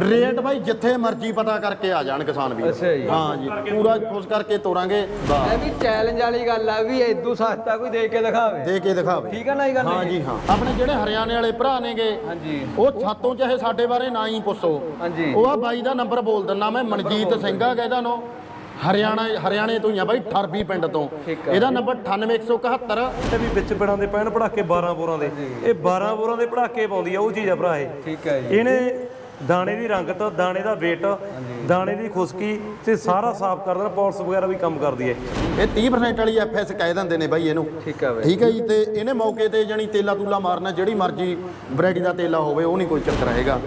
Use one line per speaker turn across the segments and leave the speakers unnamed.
Rate ਬਾਈ ਜਿੱਥੇ ਮਰਜ਼ੀ ਪਤਾ ਕਰਕੇ ਆ ਜਾਣ ਕਿਸਾਨ ਵੀ
ਅੱਛਾ ਜੀ।
ਹਾਂ ਜੀ ਪੂਰਾ ਖੁਸ਼ ਕਰਕੇ ਤੋਰਾਂਗੇ
ਇਹ ਵੀ ਚੈਲੰਜ ਵਾਲੀ ਗੱਲ ਆ ਵੀ ਇਦੋਂ ਸਸਤਾ ਕੋਈ ਦੇ ਕੇ ਦਿਖਾਵੇ।
ਦੇ ਕੇ ਦਿਖਾਵੇ।
ਠੀਕ ਆ ਨਾ ਇਹ ਗੱਲ
ਹਾਂ ਜੀ ਹਾਂ। ਆਪਣੇ ਜਿਹੜੇ ਹਰਿਆਣੇ ਵਾਲੇ ਭਰਾ ਨੇਗੇ
ਹਾਂਜੀ
ਉਹ ਸਾਤੋਂ ਚਾਹੇ ਸਾਡੇ ਬਾਰੇ ਨਾ ਹੀ ਪੁੱਛੋ।
ਹਾਂਜੀ
ਉਹ ਆ ਬਾਈ ਦਾ ਨੰਬਰ ਬੋਲ ਦਿੰਦਾ ਮੈਂ ਮਨਜੀਤ ਸਿੰਘ ਆ ਇਹਦਾ ਨੋ ਹਰਿਆਣਾ ਹਰਿਆਣੇ ਤੋਂ ਹੀ ਆ ਬਾਈ ਠਰਬੀ ਪਿੰਡ ਤੋਂ।
ਠੀਕ ਆ।
ਇਹਦਾ ਨੰਬਰ 98171
ਤੇ ਵੀ ਵਿੱਚ ਪਿੜਾਂ ਦੇ ਪੈਣ ਪੜਾਕੇ 12 ਬੋਰਾਂ ਦੇ। ਇਹ 12 ਬੋਰਾਂ ਦੇ ਪੜਾਕੇ ਪਾਉਂਦੀ ਆ ਉਹ ਚੀਜ਼ ਆ ਭਰਾ ਇਹ।
ਠੀਕ ਹੈ ਜੀ।
ਇਹਨੇ ਦਾਣੇ ਦੀ ਰੰਗਤ ਦਾਣੇ ਦਾ weight ਦਾਣੇ ਦੀ ਖੁਸ਼ਕੀ ਤੇ ਸਾਰਾ ਸਾਫ਼ ਕਰ ਦੇਣਾ ਪੌਲਸ ਵਗੈਰਾ ਵੀ ਕੰਮ ਕਰਦੀ ਹੈ।
ਇਹ 30% ਵਾਲੀ ਐਫਐਸ ਕਹਿ ਦਿੰਦੇ ਨੇ ਬਾਈ ਇਹਨੂੰ।
ਠੀਕ ਆ ਬਈ।
ਠੀਕ ਹੈ ਜੀ ਤੇ ਇਹਨੇ ਮੌਕੇ ਤੇ ਜਾਨੀ ਤੇਲਾ ਤੂਲਾ ਮਾਰਨਾ ਜਿਹੜੀ ਮਰਜ਼ੀ ਵੈਰਾਈਟੀ ਦਾ ਤੇਲਾ ਹੋਵੇ ਉਹ ਨਹੀਂ ਕੋਈ ਚੱਕਰ ਹੈਗਾ।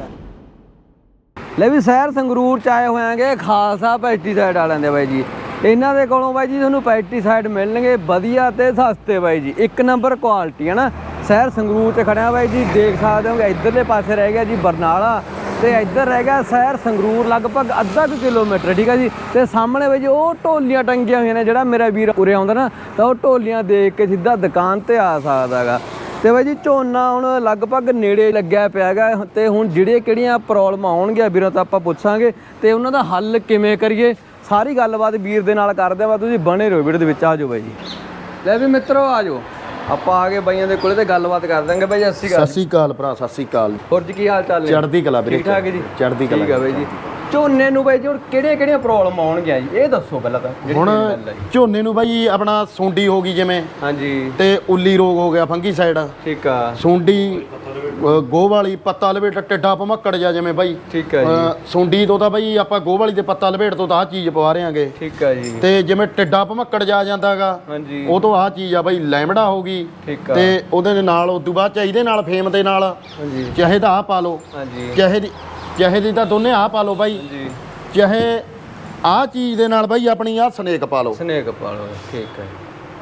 ਲੈ ਵੀ ਸ਼ਹਿਰ ਸੰਗਰੂਰ ਚ ਆਏ ਹੋਇਆਂਗੇ ਖਾਲਸਾ ਪੈਸਟੀਸਾਈਡ ਵਾਲਿਆਂ ਦੇ ਬਾਈ ਜੀ। ਇਹਨਾਂ ਦੇ ਕੋਲੋਂ ਬਾਈ ਜੀ ਤੁਹਾਨੂੰ ਪੈਸਟੀਸਾਈਡ ਮਿਲਣਗੇ ਵਧੀਆ ਤੇ ਸਸਤੇ ਬਾਈ ਜੀ। ਇੱਕ ਨੰਬਰ ਕੁਆਲਿਟੀ ਹੈ ਨਾ ਸ਼ਹਿਰ ਸੰਗਰੂਰ ਚ ਖੜਿਆ ਬਾਈ ਜੀ ਦੇਖ ਸਕਦੇ ਹੋਗੇ ਇਧਰਲੇ ਪਾਸੇ ਰਹਿ ਗਿਆ ਜੀ ਬਰਨਾਲਾ। ਤੇ ਇੱਧਰ ਰਹਿ ਗਿਆ ਸ਼ਹਿਰ ਸੰਗਰੂਰ, ਲਗਭਗ ਅੱਧਾ ਕੁ ਕਿਲੋਮੀਟਰ, ਠੀਕ ਹੈ ਜੀ? ਤੇ ਸਾਹਮਣੇ ਬਾਈ ਜੀ ਉਹ ਢੋਲੀਆਂ ਟੰਗੀਆਂ ਹੋਈਆਂ ਨੇ, ਜਿਹੜਾ ਮੇਰਾ ਵੀਰ ਉਰੇ ਆਉਂਦਾ ਨਾ, ਤਾਂ ਉਹ ਢੋਲੀਆਂ ਦੇਖ ਕੇ ਸਿੱਧਾ ਦੁਕਾਨ ਤੇ ਆ ਸਕਦਾ ਹੈਗਾ ਤੇ ਬਾਈ ਜੀ, ਝੋਨਾ ਹੁਣ ਲਗਭਗ ਨੇੜੇ ਲੱਗਿਆ ਪਿਆ ਹੈਗਾ ਤੇ ਹੁਣ ਜਿਹੜੀਆਂ ਕਿਹੜੀਆਂ ਪ੍ਰੋਬਲਮ ਆਉਣਗੀਆਂ ਵੀਰਾਂ, ਤੋਂ ਆਪਾਂ ਪੁੱਛਾਂਗੇ। ਤੇ ਉਹਨਾਂ ਦਾ ਹੱਲ ਕਿਵੇਂ ਕਰੀਏ? ਸਾਰੀ ਗੱਲਬਾਤ ਵੀਰ ਦੇ ਨਾਲ ਕਰਦੇ ਆ ਤੁਸੀਂ ਬਣੇ ਰਹੋ ਵੀਡੀਓ ਦੇ ਵਿੱਚ, ਆ ਜਾਓ ਬਾਈ ਜੀ। ਲੈ ਵੀ ਮਿੱਤਰੋ, ਆ ਜਾਓ। ਆਪਾਂ ਆ ਗਏ ਬਾਈਆਂ ਦੇ ਕੋਲੇ ਤੇ ਗੱਲਬਾਤ ਕਰ ਦਾਂਗੇ ਬਾਈ
ਸਤਿ ਸ੍ਰੀ ਅਕਾਲ। ਭਰਾ ਸਤਿ ਸ੍ਰੀ ਅਕਾਲ।
ਹੋਰ ਜੀ ਕੀ ਹਾਲ ਚਾਲ ਨੇ?
ਚੜ੍ਹਦੀ ਕਲਾ ਵੀਰੇ
ਠੀਕ ਠਾਕ ਜੀ?
ਚੜ੍ਹਦੀ ਕਲਾ
ਠੀਕ ਆ ਬਾਈ ਜੀ। ਝੋਨੇ ਨੂੰ ਬਾਈ ਜੀ ਹੁਣ ਕਿਹੜੀਆਂ ਕਿਹੜੀਆਂ ਪ੍ਰੋਬਲਮ ਆਉਣਗੀਆਂ ਜੀ? ਇਹ ਦੱਸੋ ਪਹਿਲਾਂ ਤਾਂ ਜਿਹੜੀ
ਹੁਣ
ਮੇਨ ਗੱਲ ਹੈ ਜੀ।
ਝੋਨੇ ਨੂੰ ਬਾਈ ਆਪਣਾ ਸੁੰਡੀ ਹੋ ਗਈ ਜਿਵੇਂ
ਹਾਂਜੀ।
ਤੇ ਉੱਲੀ ਰੋਗ ਹੋ ਗਿਆ ਫੰਗੀ ਸਾਈਡ।
ਠੀਕ ਆ।
ਸੁੰਡੀ ਅ, ਗੋਹ ਵਾਲੀ ਪੱਤਾ ਲਵੇਟ ਟਿੱਡਾ ਭਮੱਕੜ ਜਾ ਜਿਵੇਂ ਬਾਈ।
ਠੀਕ ਆ ਜੀ।
ਅ, ਸੁੰਡੀ ਤੋਂ ਤਾਂ ਬਾਈ ਆਪਾਂ ਗੋਹ ਵਾਲੀ ਦੇ ਪੱਤਾ ਲਵੇਟ ਤੋਂ ਤਾਂ ਆਹ ਚੀਜ਼ ਪਵਾ ਰਹੇਾਂਗੇ।
ਠੀਕ ਆ ਜੀ।
ਤੇ ਜਿਵੇਂ ਟਿੱਡਾ ਭਮੱਕੜ ਜਾ ਜਾਂਦਾਗਾ
ਹਾਂਜੀ।
ਉਹ ਤੋਂ ਆਹ ਚੀਜ਼ ਆ ਬਾਈ ਲੈਮੜਾ ਹੋ ਗਈ।
ਠੀਕ ਆ।
ਤੇ ਉਹਦੇ ਨਾਲ ਉਸ ਤੋਂ ਬਾਅਦ ਚ ਇਹਦੇ ਨਾਲ ਫੇਮ ਦੇ ਨਾਲ।
ਹਾਂਜੀ।
ਚਾਹੇ ਤਾਂ ਆਹ ਪਾ ਲਓ।
ਹਾਂਜੀ।
ਚਾਹੇ ਦੀ ਚਾਹੇ ਦੀ ਤਾਂ ਦੋਨੇ ਆਹ ਪਾ ਲਓ ਬਾਈ।
ਜੀ।
ਚਾਹੇ ਆਹ ਚੀਜ਼ ਦੇ ਨਾਲ ਬਾਈ ਆਪਣੀ ਆਹ ਸਨੇਕ ਪਾ ਲਓ
ਸਨੇਕ ਪਾਲੋ ਠੀਕ ਹੈ।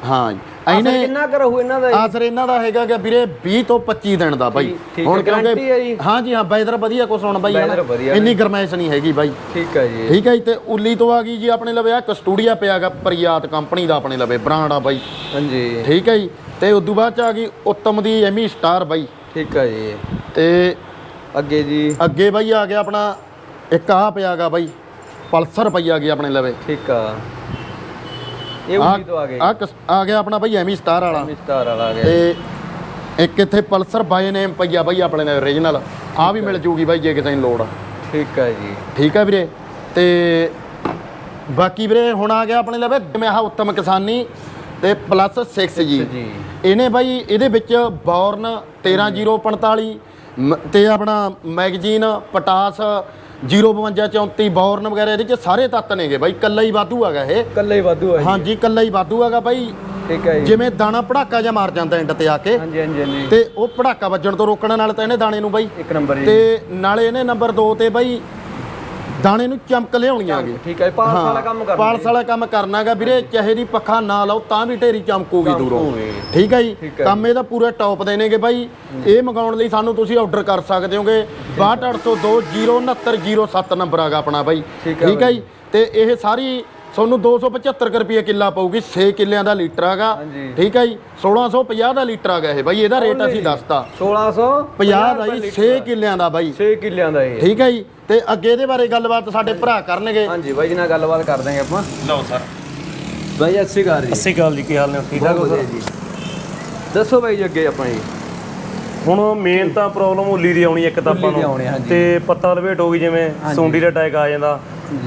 ਹਾਂ ਜੀ।
ਇਹਨੇ ਕਿੰਨਾ ਕਰ ਰਹੂ ਇਹਨਾਂ ਦਾ?
ਆਸਰ ਇਹਨਾਂ ਦਾ ਹੈਗਾ ਕਿ ਵੀਰੇ 20 ਤੋਂ 25 ਦਿਨ ਦਾ ਬਾਈ।
ਠੀਕ- ਠੀਕ ਹੈ, ਜੀ?
ਹਾਂ ਵੈਦਰ ਵਧੀਆ ਕੁਛ ਹੁਣ ਬਾਈ ਇੰਨੀ ਗਰਮੈਸ਼ ਨਹੀਂ ਹੈਗੀ ਬਾਈ।
ਠੀਕ ਹੈ ਜੀ।
ਠੀਕ ਹੈ ਤੇ ਉੱਲੀ ਤੋਂ ਆ ਗਈ ਜੀ ਆਪਣੇ ਲਵੇ ਆ ਕਸਟੂਡੀਆ ਪਿਆਗਾ ਪ੍ਰਿਆਤ ਕੰਪਨੀ ਦਾ ਆਪਣੇ ਲਵੇ ਬ੍ਰਾਂਡ ਆ ਬਾਈ।
ਹਾਂਜੀ।
ਠੀਕ ਹੈ ਜੀ ਤੇ ਉਸ ਤੋਂ ਬਾਅਦ ਚ ਆ ਗਈ ਉੱਤਮ ਦੀ ਐਮੀ ਸਟਾਰ ਬਾਈ।
ਠੀਕ ਹੈ ਜੀ।
ਤੇ
ਅੱਗੇ ਜੀ।
ਅੱਗੇ ਬਾਈ ਆ ਗਿਆ ਆਪਣਾ ਇੱਕ ਆ ਪਿਆਗਾ ਬਾਈ ਪਲਸਰ ਪਈ ਆ ਗਈ ਆਪਣੇ ਲਵੇ।
ਠੀਕ ਆ। ਇਹ
ਆ
ਉਮੀਦ ਤੋਂ ਆ ਗਏ।
ਆ ਆ ਗਿਆ ਆਪਣਾ ਬਾਈ ਐਮੀ ਸਟਾਰ ਵਾਲਾ।
ਮਿਸਟਰ ਵਾਲਾ ਆ ਗਿਆ।
ਤੇ ਇੱਕ ਇੱਥੇ ਪਲਸਰ ਬਾਈ ਨੇਮ ਪਈਆ ਬਾਈ ਆਪਣੇ ਨਾਲ ਓਰੀਜਨਲ ਆ ਵੀ ਮਿਲ ਜੂਗੀ ਬਾਈ ਜੇ ਕਿਸੇ ਨੂੰ ਲੋੜ ਆ।
ਠੀਕ ਹੈ ਜੀ।
ਠੀਕ ਹੈ ਵੀਰੇ। ਤੇ ਬਾਕੀ ਵੀਰੇ ਹੁਣ ਆ ਗਿਆ ਆਪਣੇ ਲਵੇ ਜਿਵੇਂ ਆਹ ਉੱਤਮ ਕਿਸਾਨੀ ਤੇ ਪਲੱਸ 6 ਜੀ।
ਜੀ।
ਇਹਨੇ ਬਾਈ ਇਹਦੇ ਵਿੱਚ ਬੌਰਨ 13045 ਮ- ਤੇ ਆਪਣਾ ਮੈਗਜ਼ੀਨ ਪਟਾਸ 052 34 ਬੌਰਨ ਵਗੈਰਾ ਇਹਦੇ ਚ ਸਾਰੇ ਤੱਤ ਨੇਗੇ ਬਾਈ ਕੱਲਾ ਹੀ ਵਾਧੂ ਹੈਗਾ ਇਹ।
ਕੱਲੇ ਹੀ ਵਾਧੂ ਆ ਜੀ।
ਹਾਂਜੀ ਕੱਲਾ ਹੀ ਵਾਧੂ ਹੈਗਾ ਬਾਈ।
ਠੀਕ ਹੈ ਜੀ।
ਜਿਵੇਂ ਦਾਣਾ ਪੜਾਕਾ ਜਾਂ ਮਾਰ ਜਾਂਦਾ ਐਂਡ ਤੇ ਆ ਕੇ।
ਹਾਂਜੀ ਹਾਂਜੀ ਹਾਂਜੀ।
ਤੇ ਉਹ ਪੜਾਕਾ ਵੱਜਣ ਤੋਂ ਰੋਕਣ ਨਾਲ ਤਾਂ ਇਹਨੇ ਦਾਣੇ ਨੂੰ ਬਾਈ।
ਇੱਕ ਨੰਬਰ ਜੀ।
ਤੇ ਨਾਲੇ ਇਹਨੇ ਨੰਬਰ 2 ਤੇ ਬਾਈ ਦਾਣੇ ਨੂੰ ਚਮਕ ਲਿਆਉਣੀਆਂ ਗੇ
ਠੀਕ ਹੈ ਪਾਲਸ ਵਾਲਾ ਕੰਮ ਕਰਨਾ
ਪਾਲਸ ਵਾਲਾ ਕੰਮ ਕਰਨਾਗਾ ਵੀਰੇ ਚਾਹੇ ਦੀ ਪੱਖਾ ਨਾ ਲਾਓ ਤਾਂ ਵੀ ਢੇਰੀ ਚਮਕੂਗੀ ਦੂਰੋਂ। ਠੀਕ ਹੈ ਜੀ। ਕੰਮ ਇਹਦਾ ਪੂਰਾ ਟੌਪ ਦੇ ਨੇਗੇ ਬਾਈ। ਇਹ ਮੰਗਾਉਣ ਲਈ ਸਾਨੂੰ ਤੁਸੀਂ ਆਰਡਰ ਕਰ ਸਕਦੇ ਹੋਗੇ। 62802 06907 ਨੰਬਰ ਆਗਾ ਆਪਣਾ ਬਾਈ।
ਠੀਕ ਹੈ
ਜੀ? ਤੇ ਇਹ ਸਾਰੀ ਤੁਹਾਨੂੰ 275 ਕੁ ਰੁਪਏ ਕਿੱਲਾ ਪਊਗੀ 6 ਕਿੱਲਿਆਂ ਦਾ ਲੀਟਰ ਆਗਾ। ਠੀਕ ਹੈ ਜੀ? 1650 ਦਾ ਲੀਟਰ ਆਗਾ ਇਹ ਬਾਈ ਇਹਦਾ ਰੇਟ ਅਸੀਂ ਦੱਸਤਾ।
1600
50 ਦਾ ਜੀ 6 ਕਿੱਲਿਆਂ ਦਾ ਬਾਈ।
6 ਕਿੱਲਿਆਂ ਦਾ ਇਹ।
ਠੀਕ ਹੈ ਜੀ? ਤੇ ਅੱਗੇ ਇਹਦੇ ਬਾਰੇ ਗੱਲਬਾਤ ਸਾਡੇ ਭਰਾ ਕਰਨਗੇ।
ਹਾਂਜੀ ਬਾਈ ਜੀ ਨਾਲ ਗੱਲਬਾਤ ਕਰ ਦਾਂਗੇ ਆਪਾਂ।
ਲਓ ਸਰ।
ਬਾਈ ਅੱਛੀ ਕਰ ਰਹੀ
ਸਤਿ ਅਕਾਲ ਜੀ ਕੀ ਹਾਲ ਨੇ? ਠੀਕ ਠਾਕ ਹੋ
ਜੀ। ਦੱਸੋ ਬਾਈ ਜੀ ਅੱਗੇ ਆਪਾਂ ਜੀ।
ਹੁਣ ਮੇਨ ਤਾਂ ਪ੍ਰੋਬਲਮ ਉੱਲੀ ਦੀ ਆਉਣੀ ਇੱਕ ਤਾਂ ਆਪਾਂ। ਨੂੰ। ਤੇ ਪੱਤਾ ਲਵੇਟ ਹੋ ਗਈ ਜਿਵੇਂ ਸੁੰਡੀ ਦਾ ਅਟੈਕ ਆ ਜਾਂਦਾ।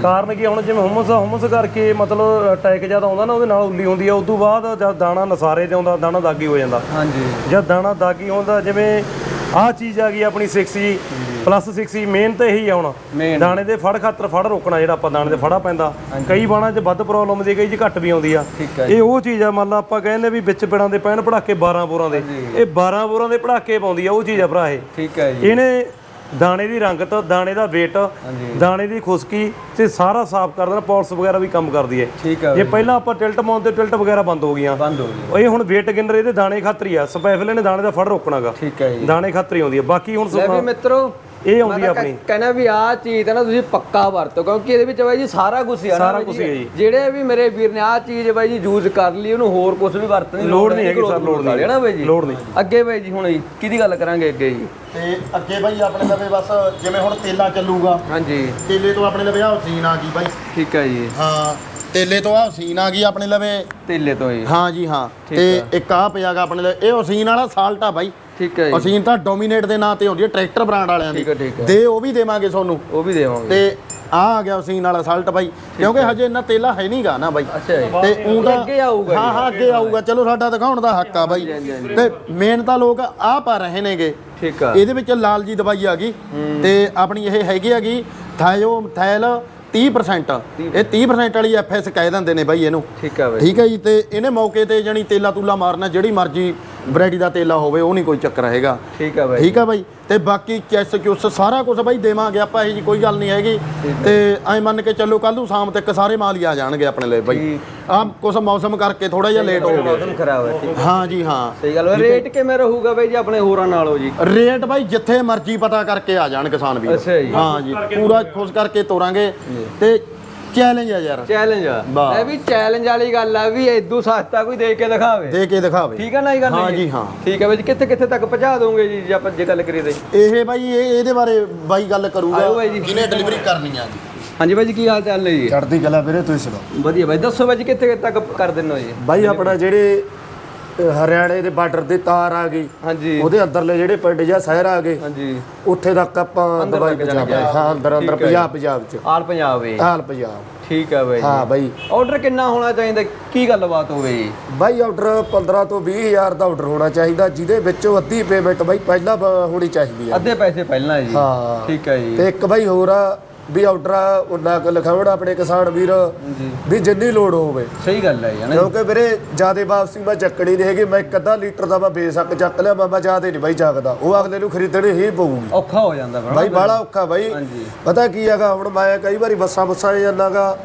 ਕਾਰਨ ਕੀ ਹੁਣ ਜਿਵੇਂ ਹਮਸ ਹਮਸ ਕਰਕੇ ਮਤਲਬ ਅਟੈਕ ਜਦ ਆਉਂਦਾ ਨਾ ਉਹਦੇ ਨਾਲ ਉੱਲੀ ਹੁੰਦੀ ਆ ਉਸ ਤੋਂ ਬਾਅਦ ਜਦ ਦਾਣਾ ਨਸਾਰੇ ਤੇ ਆਉਂਦਾ ਦਾਣਾ ਦਾਗੀ ਹੋ ਜਾਂਦਾ।
ਹਾਂਜੀ।
ਜਦ ਦਾਣਾ ਦਾਗੀ ਹੁੰਦਾ ਜਿਵੇਂ ਆਹ ਚੀਜ਼ ਆ ਗਈ ਆਪਣੀ 6G ਪਲੱਸ 6G ਮੇਨ ਤਾਂ ਇਹੀ ਆ ਹੁਣ। ਦਾਣੇ ਦੇ ਫੜ ਖਾਤਰ ਫੜ ਰੋਕਣਾ ਜਿਹੜਾ ਆਪਾਂ ਦਾਣੇ ਦੇ ਫੜਾ ਪੈਂਦਾ। ਕਈ ਬਾਣਾ 'ਚ ਵੱਧ ਪ੍ਰੋਬਲਮ ਦੀ ਕਈ 'ਚ ਘੱਟ ਵੀ ਆਉਂਦੀ ਆ। ਇਹ ਉਹ ਚੀਜ਼ ਆ ਮੰਨ ਲਾ ਆਪਾਂ ਕਹਿੰਦੇ ਵੀ ਵਿੱਚ ਪਿੜਾਂ ਦੇ ਪੈਣ ਪੜਾਕੇ 12 ਬੋਰਾਂ ਦੇ। ਇਹ 12 ਬੋਰਾਂ ਦੇ ਪੜਾਕੇ ਪਾਉਂਦੀ ਆ ਉਹ ਚੀਜ਼ ਆ ਭਰਾ ਇਹ।
ਠੀਕ ਹੈ ਜੀ।
ਇਹਨੇ ਦਾਣੇ ਦੀ ਰੰਗਤ ਦਾਣੇ ਦਾ weight ਦਾਣੇ ਦੀ ਖੁਸ਼ਕੀ ਤੇ ਸਾਰਾ ਸਾਫ਼ ਕਰ ਦੇਣਾ ਪੌਲਸ ਵਗੈਰਾ ਵੀ ਕੰਮ ਕਰਦੀ ਹੈ
ਠੀਕ ਹੈ
ਜੇ ਪਹਿਲਾਂ ਆਪਾਂ ਟਿਲਟ ਮਾਉਂਦੇ ਟਿਲਟ ਵਗੈਰਾ ਬੰਦ ਹੋ ਗਈਆਂ।
ਬੰਦ ਹੋ ਗਈ
ਇਹ ਹੁਣ weight ਗਿਨਰ ਇਹਦੇ ਦਾਣੇ ਖਾਤਰ ਹੀ ਆ। ਸਪੈਸ਼ਲ ਇਹਨੇ ਦਾਣੇ ਦਾ ਫੜ ਰੋਕਣਾਗਾ
ਠੀਕ ਹੈ ਜੀ।
ਦਾਣੇ ਖਾਤਰ ਹੀ ਆਉਂਦੀ ਆ। ਬਾਕੀ ਹੁਣ
ਲੈ ਵੀ ਮਿੱਤਰੋ
ਇਹ ਆਉਂਦੀ ਆ ਆਪਣੀ।
ਕਹਿੰਦਾ ਵੀ ਆਹ ਚੀਜ਼ ਤਾਂ ਨਾ ਤੁਸੀਂ ਪੱਕਾ ਵਰਤੋ ਕਿਉਂਕਿ ਇਹਦੇ ਵਿੱਚ ਬਾਈ ਜੀ ਸਾਰਾ ਕੁਝ ਹੀ ਆ ਨਾ
ਸਾਰਾ
ਜੀ।
ਹੀ ਹੈ ਜੀ।
ਜਿਹੜੇ ਵੀ ਮੇਰੇ ਵੀਰ ਨੇ ਆਹ ਚੀਜ਼ ਬਾਈ ਜੀ ਯੂਜ਼ ਕਰ ਲਈ ਉਹਨੂੰ ਹੋਰ ਕੁਝ ਵੀ ਵਰਤਣ ਦੀ
ਲੋੜ ਨਹੀਂ ਹੈਗੀ ਸਰ, ਲੋੜ ਨਹੀਂ।
ਹੈ ਨਾ ਬਾਈ ਜੀ?
ਲੋੜ ਨਹੀਂ।
ਅੱਗੇ ਬਾਈ ਜੀ ਹੁਣ ਕਿਹਦੀ ਗੱਲ ਕਰਾਂਗੇ ਅੱਗੇ ਜੀ?
ਤੇ ਅੱਗੇ ਬਾਈ ਆਪਣੇ ਲਵੇ ਬਸ ਜਿਵੇਂ ਹੁਣ ਤੇਲਾ ਚੱਲੂਗਾ।
ਹਾਂਜੀ।
ਤੇਲੇ ਤੋਂ ਆਪਣੇ ਲਵੇ ਆ ਸੀਨ ਆ ਗਈ ਬਾਈ।
ਠੀਕ ਹੈ ਜੀ।
ਹਾਂ ਤੇਲੇ ਤੋਂ ਆ ਸੀਨ ਆ ਗਈ ਆਪਣੇ ਲਵੇ।
ਤੇਲੇ ਤੋਂ ਜੀ।
ਹਾਂ ਜੀ ਹਾਂ। ਤੇ
ਆ।
ਇੱਕ ਆ ਪਿਆਗਾ ਆਪਣੇ ਲਈ ਇਹ ਉਸੀਨ ਵਾਲਾ ਸਾਲਟ ਆ ਬਾਈ।
ਠੀਕ ਹੈ ਜੀ।
ਉਸੀਨ ਤਾਂ ਡੋਮੀਨੇਟ ਦੇ ਨਾਂ ਤੇ ਹੁੰਦੀ ਹੈ ਟਰੈਕਟਰ ਬ੍ਰਾਂਡ ਵਾਲਿਆਂ ਦੀ।
ਠੀਕ ਆ, ਠੀਕ ਆ।
ਦੇ ਉਹ ਵੀ ਦੇਵਾਂਗੇ ਤੁਹਾਨੂੰ।
ਉਹ ਵੀ ਦੇਵਾਂਗੇ।
ਤੇ ਆ ਆ ਗਿਆ ਉਸੀਨ ਵਾਲਾ ਸਾਲਟ ਬਾਈ। ਕਿਉਂਕਿ ਹਜੇ ਇੰਨਾ ਤੇਲਾ ਹੈ ਨਹੀਂਗਾ ਨਾ ਬਾਈ।
ਅੱਛਾ ਜੀ।
ਤੇ ਊਂ ਤਾਂ
ਅੱਗੇ ਆਊਗਾ
ਹਾਂ ਹਾਂ ਅੱਗੇ ਆਊਗਾ। ਚਲੋ ਸਾਡਾ ਦਿਖਾਉਣ ਦਾ ਹੱਕ ਆ ਬਾਈ। ਤੇ ਮੇਨ ਤਾਂ ਲੋਕ ਆ ਪਾ ਰਹੇ ਨੇਗੇ।
ਠੀਕ ਆ।
ਇਹਦੇ ਵਿੱਚ ਲਾਲ ਜੀ ਦਵਾਈ ਆ ਗਈ। ਤੇ ਆਪਣੀ ਇਹ ਹੈਗੀ ਹੈਗੀ ਥਾਇਓ ਥੈਲ 30% ਇਹ 30% ਵਾਲੀ ਐਫਐਸ ਕਹਿ ਦਿੰਦੇ ਨੇ ਬਾਈ ਇਹਨੂੰ।
ਠੀਕ ਆ ਬਾਈ।
ਠੀਕ ਹੈ ਜੀ ਤੇ ਇਹਨੇ ਮੌਕੇ ਤੇ ਜਣੀ ਤੇਲਾ ਤੂਲਾ ਮਾਰਨਾ ਜਿਹੜੀ ਮਰਜ਼ੀ ਵੈਰਾਈਟੀ ਦਾ ਤੇਲਾ ਹੋਵੇ ਉਹ ਨਹੀਂ ਕੋਈ ਚੱਕਰ ਹੈਗਾ।
ਠੀਕ ਆ ਬਾਈ।
ਠੀਕ ਆ ਬਾਈ। ਤੇ ਬਾਕੀ ਚੈਸ ਚੁਸ ਸਾਰਾ ਕੁਝ ਬਾਈ ਦੇਵਾਂਗੇ ਆਪਾਂ ਇਹ ਜੀ ਕੋਈ ਗੱਲ ਨਹੀਂ ਹੈਗੀ। ਤੇ ਐ ਮੰਨ ਕੇ ਚੱਲੋ ਕੱਲ ਨੂੰ ਸ਼ਾਮ ਤੱਕ ਸਾਰੇ ਮਾਲ ਹੀ ਆ ਜਾਣਗੇ ਆਪਣੇ ਲਈ ਬਾਈ। ਆ ਕੁਝ ਮੌਸਮ ਕਰਕੇ ਥੋੜਾ ਜਿਹਾ ਲੇਟ ਹੋ ਗਿਆ।
ਮੌਸਮ ਖਰਾਬ ਹੈ ਠੀਕ
ਹਾਂ ਜੀ ਹਾਂ।
ਸਹੀ ਗੱਲ ਹੈ। ਰੇਟ ਕਿਵੇਂ ਰਹੂਗਾ ਬਾਈ ਜੀ ਆਪਣੇ ਹੋਰਾਂ ਨਾਲੋਂ ਜੀ?
ਰੇਟ ਬਾਈ ਜਿੱਥੇ ਮਰਜ਼ੀ ਪਤਾ ਕਰਕੇ ਆ ਜਾਣ ਕਿਸਾਨ ਵੀ। ਹਾਂ ਜੀ ਪੂਰਾ ਖੁਸ਼ ਕਰਕੇ ਤੋਰਾਂਗੇ। ਤੇ ਚੈਲੰਜ ਆ ਯਾਰ।
ਚੈਲੰਜ ਆ।
ਵਾਹ।
ਇਹ ਵੀ ਚੈਲੰਜ ਵਾਲੀ ਗੱਲ ਆ ਵੀ ਇਦੋਂ ਸਸਤਾ ਕੋਈ ਦੇ ਕੇ ਦਿਖਾਵੇ।
ਦੇ ਕੇ ਦਿਖਾਵੇ।
ਠੀਕ ਆ ਨਾ ਇਹ ਗੱਲ
ਹਾਂ
ਜੀ?
ਜੀ, ਹਾਂ।
ਠੀਕ ਹੈ ਬਾਈ ਜੀ ਕਿੱਥੇ ਕਿੱਥੇ ਤੱਕ ਪਹੁੰਚਾ ਦੋਗੇ ਜੀ ਜੇ ਆਪਾਂ ਜੇ ਗੱਲ ਕਰੀਏ ਤੇ?
ਇਹ ਬਾਈ ਇਹ ਇਹਦੇ ਬਾਰੇ ਬਾਈ ਗੱਲ ਕਰੂਗਾ।
ਬਾਈ ਜੀ।
ਕਿਹਨੇ ਡਿਲੀਵਰੀ ਕਰਨੀ ਆ ਜੀ?
ਹਾਂਜੀ ਬਾਈ ਜੀ ਕੀ ਹਾਲ ਚਾਲ ਨੇ ਜੀ?
ਚੜ੍ਹਦੀ ਕਲਾ ਵੀਰੇ ਤੁਸੀਂ ਸੁਣਾਓ।
ਵਧੀਆ ਬਾਈ ਦੱਸੋ ਬਾਈ ਜੀ ਕਿੱਥੇ ਤੱਕ ਕਰ ਦਿੰਦੇ ਹੋ ਜੀ?
ਬਾਈ ਆਪਣਾ ਜਿਹੜੇ ਹਰਿਆਣੇ ਦੇ ਬਾਰਡਰ ਦੇ ਤਾਰ ਆ ਗਈ।
ਹਾਂਜੀ।
ਉਹਦੇ ਅੰਦਰਲੇ ਜਿਹੜੇ ਪਿੰਡ ਜਾਂ ਸ਼ਹਿਰ ਆ ਗਏ।
ਹਾਂਜੀ।
ਉੱਥੇ ਤੱਕ ਆਪਾਂ ਦਵਾਈ ਪੰਜਾਬ
ਜਾਣੀ
ਹਾਂ ਅੰਦਰ ਅੰਦਰ ਪੰਜਾਬ ਪੰਜਾਬ ਚ।
ਆਲ ਪੰਜਾਬ ਵੇ
ਹਾਲ ਪੰਜਾਬ।
ਠੀਕ ਹੈ ਬਾਈ
ਹਾਂ ਬਾਈ।
ਆਰਡਰ ਕਿੰਨਾ ਹੋਣਾ ਚਾਹੀਦਾ? ਕੀ ਗੱਲਬਾਤ ਹੋਵੇ? ਜੀ
ਬਾਈ ਆਰਡਰ 15 ਤੋਂ 20 ਹਜ਼ਾਰ ਦਾ ਆਰਡਰ ਹੋਣਾ ਚਾਹੀਦਾ ਜਿਹਦੇ ਵਿੱਚੋਂ ਅੱਧੀ ਪੇਮੈਂਟ ਬਾਈ ਪਹਿਲਾਂ ਹੋਣੀ ਚਾਹੀਦੀ ਹੈ
ਅੱਧੇ ਪੈਸੇ ਪਹਿਲਾਂ ਜੀ।
ਹਾਂ।
ਠੀਕ ਹੈ ਜੀ।
ਤੇ ਇੱਕ ਬਾਈ ਹੋਰ ਆ ਵੀ ਆਰਡਰ ਉਹਨਾਂ ਕੋ ਲਿਖਾਉਣਾ ਆਪਣੇ ਕਿਸਾਨ ਵੀਰ ਵੀ ਜਿੰਨੀ ਲੋੜ ਹੋਵੇ।
ਸਹੀ ਗੱਲ ਹੈ ਜੀ
ਕਿਉਂਕਿ ਵੀਰੇ ਜਿਆਦੇ ਵਾਪਸੀ ਮੈਂ ਚੱਕਣੀ ਨਹੀਂ ਹੈਗੀ ਮੈਂ ਇੱਕ ਅੱਧਾ ਲੀਟਰ ਦਾ ਮੈਂ ਬੇਸ਼ੱਕ ਚੱਕ ਲਿਆ ਮੈਂ ਜਿਆਦੇ ਨਹੀਂ ਬਾਈ ਚੱਕਦਾ। ਉਹ ਅਗਲੇ ਨੂੰ ਖਰੀਦਣੀ ਹੀ ਪਊਗੀ।
ਔਖਾ ਹੋ ਜਾਂਦਾ
ਬਾਈ ਬਾਲਾ ਔਖਾ ਬਾਈ।
ਹਾਂਜੀ।
ਪਤਾ ਕੀ ਹੈਗਾ ਹੁਣ ਮੈਂ ਕਈ ਵਾਰੀ ਬੱਸਾਂ ਬੱਸਾਂ ਜਾਂਦਾਗਾ।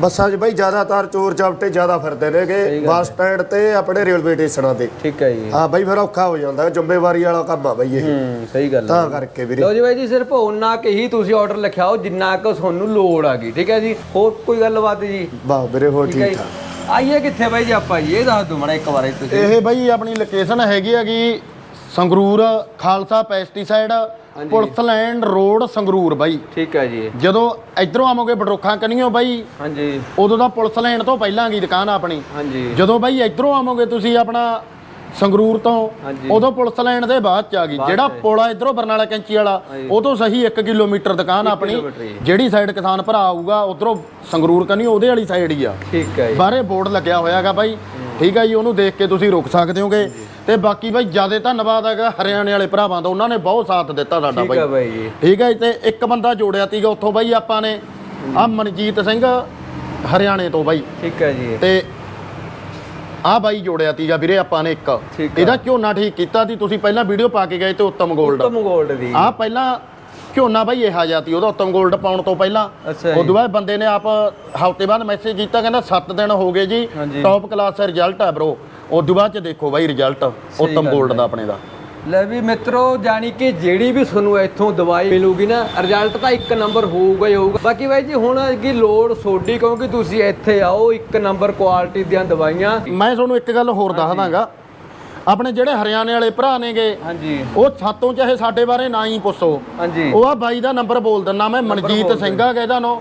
ਬੱਸਾਂ 'ਚ ਬਾਈ ਜ਼ਿਆਦਾਤਰ ਚੋਰ ਚਾਪਟੇ ਜ਼ਿਆਦਾ ਫਿਰਦੇ ਨੇਗੇ ਬੱਸ ਸਟੈਂਡ ਤੇ ਆਪਣੇ ਰੇਲਵੇ ਸਟੇਸ਼ਨਾਂ ਤੇ।
ਠੀਕ ਹੈ ਜੀ।
ਹਾਂ ਬਾਈ ਫਿਰ ਔਖਾ ਹੋ ਜਾਂਦਾ ਜ਼ਿੰਮੇਵਾਰੀ ਵਾਲਾ ਕੰਮ ਆ ਬਾਈ ਇਹ।
ਹੂੰ ਸਹੀ ਗੱਲ ਹੈ।
ਤਾਂ ਕਰਕੇ ਵੀਰੇ।
ਲਓ ਜੀ ਬਾਈ ਜੀ ਸਿਰਫ ਉਹਨਾਂ ਕਿ ਹੀ ਤੁਸੀਂ ਆਰਡਰ ਲਿਖਿਆਓ ਜਿੰਨਾ ਕੁ ਤੁਹਾਨੂੰ ਲੋੜ ਆ ਗਈ ਠੀਕ ਹੈ ਜੀ? ਹੋਰ ਕੋਈ ਗੱਲਬਾਤ ਜੀ?
ਵਾਹ ਵੀਰੇ ਹੋ
ਠੀਕ
ਠੀਕ।
ਆਈਏ ਕਿੱਥੇ ਬਾਈ ਜੀ ਆਪਾਂ ਇਹ ਦੱਸ ਦਿਓ ਮੜਾ ਇੱਕ ਵਾਰੀ ਤੁਸੀਂ।
ਇਹ ਬਾਈ ਆਪਣੀ ਲੋਕੇਸ਼ਨ ਹੈਗੀ ਹੈਗੀ Sangrur Khalsa pesticide police land road Sangrur ਬਾਈ।
ਠੀਕ ਹੈ ਜੀ।
ਜਦੋਂ ਇਧਰੋਂ ਆਵੋਗੇ ਬਡਰੋਖਾਂ ਕਨੀਓ ਬਾਈ
ਹਾਂਜੀ।
ਉਦੋਂ ਦਾ ਪੁਲਿਸ ਲੈਂਡ ਤੋਂ ਪਹਿਲਾਂ ਕੀ ਦੁਕਾਨ ਆ ਆਪਣੀ।
ਹਾਂਜੀ।
ਜਦੋਂ ਬਾਈ ਇਧਰੋਂ ਆਵੋਗੇ ਤੁਸੀਂ ਆਪਣਾ ਸੰਗਰੂਰ ਤੋਂ। ਉਦੋਂ ਪੁਲਿਸ ਲੈਂਡ ਦੇ ਬਾਅਦ ਚ ਆ ਗਈ। ਜਿਹੜਾ ਪੁਲ ਆ ਇਧਰੋਂ ਬਰਨਾਲਾ ਕੈਂਚੀ ਵਾਲਾ ਉਹ ਤੋਂ ਸਹੀ 1 ਕਿਲੋਮੀਟਰ ਦੁਕਾਨ ਆਪਣੀ। ਜਿਹੜੀ ਸਾਈਡ ਕਿਸਾਨ ਭਰਾ ਆਊਗਾ ਉਧਰੋਂ ਸੰਗਰੂਰ ਕਨੀ ਉਹਦੇ ਵਾਲੀ ਸਾਈਡ ਹੀ ਆ।
ਠੀਕ ਹੈ ਜੀ।
ਬਾਹਰੇ ਬੋਰਡ ਲੱਗਿਆ ਹੋਇਆਗਾ ਬਾਈ। ਠੀਕ ਹੈ ਜੀ ਉਹਨੂੰ ਦੇਖ ਕੇ ਤੁਸੀਂ ਰੁਕ ਸਕਦੇ ਹੋਗੇ। ਤੇ ਬਾਕੀ ਬਾਈ ਜ਼ਿਆਦਾ ਧੰਨਵਾਦ ਹੈਗਾ ਹਰਿਆਣੇ ਵਾਲੇ ਭਰਾਵਾਂ ਦਾ। ਉਹਨਾਂ ਨੇ ਬਹੁਤ ਸਾਥ ਦਿੱਤਾ ਸਾਡਾ
ਠੀਕ ਹੈ
ਬਾਈ
ਬਾਈ ਜੀ।
ਠੀਕ ਹੈ ਤੇ ਇੱਕ ਬੰਦਾ ਜੋੜਿਆ ਤੀਗਾ ਉੱਥੋਂ ਬਾਈ ਆਪਾਂ ਨੇ। ਆ ਮਨਜੀਤ ਸਿੰਘ ਹਰਿਆਣੇ ਤੋਂ ਬਾਈ।
ਠੀਕ ਹੈ ਜੀ।
ਤੇ ਆ ਬਾਈ ਜੋੜਿਆ ਤੀਗਾ ਵੀਰੇ ਆਪਾਂ ਨੇ ਇੱਕ
ਠੀਕ ਆ।
ਇਹਦਾ ਝੋਨਾ ਠੀਕ ਕੀਤਾ ਸੀ ਤੁਸੀਂ ਪਹਿਲਾਂ ਵੀਡੀਓ ਪਾ ਕੇ ਗਏ ਤੇ ਉੱਤਮ ਗੋਲਡ
ਉੱਤਮ ਗੋਲਡ ਦੀ
ਆ ਪਹਿਲਾਂ ਝੋਨਾ ਬਾਈ ਇਹ ਜਾਤੀ ਉਹਦਾ ਉੱਤਮ ਗੋਲਡ ਪਾਉਣ ਤੋਂ ਪਹਿਲਾਂ
ਅੱਛਾ ਜੀ।
ਉਦੋਂ ਬਾਅਦ ਬੰਦੇ ਨੇ ਆਪ ਹਫ਼ਤੇ ਬਾਅਦ ਮੈਸੇਜ ਕੀਤਾ ਕਹਿੰਦਾ 7 ਦਿਨ ਹੋ ਗਏ ਜੀ
ਹਾਂਜੀ।
ਟੌਪ ਕਲਾਸ ਰਿਜ਼ਲਟ ਹੈ ਬ్రో ਉਦੋਂ ਬਾਅਦ ਚ ਦੇਖੋ ਬਾਈ ਰਿਜ਼ਲਟ ਉੱਤਮ
ਗੱਲ
ਗੋਲਡ। ਦਾ ਆਪਣੇ ਦਾ
ਲੈ ਵੀ ਮਿੱਤਰੋ ਜਾਣੀ ਕਿ ਜਿਹੜੀ ਵੀ ਤੁਹਾਨੂੰ ਇੱਥੋਂ ਦਵਾਈ ਮਿਲੂਗੀ ਨਾ ਰਿਜ਼ਲਟ ਤਾਂ ਇੱਕ ਨੰਬਰ ਹੋਊਗਾ ਹੀ ਹੋਊਗਾ। ਬਾਕੀ ਬਾਈ ਜੀ ਹੁਣ ਅੱਗੇ ਲੋੜ ਸੋਡੀ ਕਿਉਂਕਿ ਤੁਸੀਂ ਇੱਥੇ ਆਓ ਇੱਕ ਨੰਬਰ ਕੁਆਲਿਟੀ ਦੀਆਂ ਦਵਾਈਆਂ।
ਮੈਂ ਤੁਹਾਨੂੰ ਇੱਕ ਗੱਲ ਹੋਰ ਦੱਸ ਦਾਂਗਾ। ਆਪਣੇ ਜਿਹੜੇ ਹਰਿਆਣੇ ਵਾਲੇ ਭਰਾ ਨੇਗੇ
ਹਾਂਜੀ।
ਉਹ ਸਾਤੋਂ ਚਾਹੇ ਸਾਡੇ ਬਾਰੇ ਨਾ ਹੀ ਪੁੱਛੋ।
ਹਾਂਜੀ।
ਉਹ ਆ ਬਾਈ ਦਾ ਨੰਬਰ ਬੋਲ ਦਿੰਦਾ ਮੈਂ ਮਨਜੀਤ ਸਿੰਘ ਆ ਇਹਦਾ ਨੋ।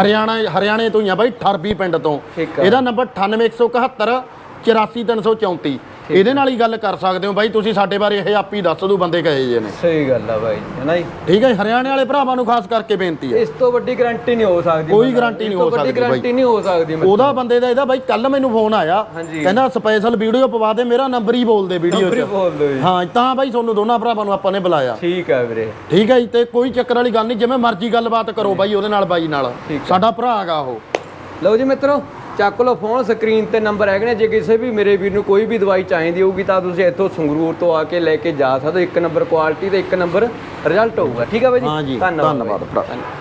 ਹਰਿਆਣਾ ਹਰਿਆਣੇ ਤੋਂ ਹੀ ਆ ਬਾਈ ਠਰਬੀ ਪਿੰਡ ਤੋਂ। ਇਹਦਾ ਨੰਬਰ 98171 84334 ਇਹਦੇ ਨਾਲ ਹੀ ਗੱਲ ਕਰ ਸਕਦੇ ਹੋ ਬਾਈ ਤੁਸੀਂ ਸਾਡੇ ਬਾਰੇ ਇਹ ਆਪ ਹੀ ਦੱਸ ਦੋ ਬੰਦੇ ਕਹੇ ਜੇ ਨੇ।
ਸਹੀ ਗੱਲ ਆ ਬਾਈ ਜੀ ਹੈ ਨਾ ਜੀ?
ਠੀਕ ਹੈ ਹਰਿਆਣੇ ਵਾਲੇ ਭਰਾਵਾਂ ਨੂੰ ਖਾਸ ਕਰਕੇ ਬੇਨਤੀ ਹੈ
ਇਸ ਤੋਂ ਵੱਡੀ ਗਾਰੰਟੀ ਨਹੀਂ ਹੋ ਸਕਦੀ
ਕੋਈ guarantee ਨਹੀਂ ਹੋ ਸਕਦੀ ਬਾਈ।
guarantee ਨਹੀਂ ਹੋ ਸਕਦੀ।
ਉਹਦਾ ਬੰਦੇ ਦਾ ਇਹਦਾ ਬਾਈ ਕੱਲ ਮੈਨੂੰ ਫੋਨ ਆਇਆ। ਕਹਿੰਦਾ ਸਪੈਸ਼ਲ ਵੀਡੀਓ ਪਵਾ ਦੇ ਮੇਰਾ ਨੰਬਰ ਹੀ ਬੋਲ ਦੇ ਵੀਡੀਓ 'ਚ। ਹਾਂ ਤਾਂ ਬਾਈ ਤੁਹਾਨੂੰ ਦੋਨਾਂ ਭਰਾਵਾਂ ਨੂੰ ਆਪਾਂ ਨੇ ਬੁਲਾਇਆ।
ਠੀਕ ਹੈ ਵੀਰੇ।
ਠੀਕ ਹੈ ਜੀ ਤੇ ਕੋਈ ਚੱਕਰ ਵਾਲੀ ਗੱਲ ਨਹੀਂ ਜਿਵੇਂ ਮਰਜ਼ੀ ਗੱਲਬਾਤ ਕਰੋ ਬਾਈ ਉਹਦੇ ਨਾਲ ਬਾਈ ਨਾਲ। ਸਾਡਾ ਭਰਾ ਹੈਗਾ ਉਹ।
ਲਓ ਜੀ ਮਿੱਤਰੋ ਚੱਕ ਲਓ ਫੋਨ ਸਕਰੀਨ ਤੇ ਨੰਬਰ ਹੈਗੇ ਨੇ ਜੇ ਕਿਸੇ ਵੀ ਮੇਰੇ ਵੀਰ ਨੂੰ ਕੋਈ ਵੀ ਦਵਾਈ ਚਾਹੀਦੀ ਹੋਊਗੀ ਤਾਂ ਤੁਸੀਂ ਇੱਥੋਂ ਸੰਗਰੂਰ ਤੋਂ ਆ ਕੇ ਲੈ ਕੇ ਜਾ ਸਕਦੇ ਹੋ ਇੱਕ ਨੰਬਰ ਕੁਆਲਿਟੀ ਤੇ ਇੱਕ ਨੰਬਰ ਰਿਜ਼ਲਟ ਹੋਊਗਾ ਠੀਕ ਹੈ ਬਾਈ ਜੀ।
ਧੰਨਵਾਦ।
ਧੰਨਵਾਦ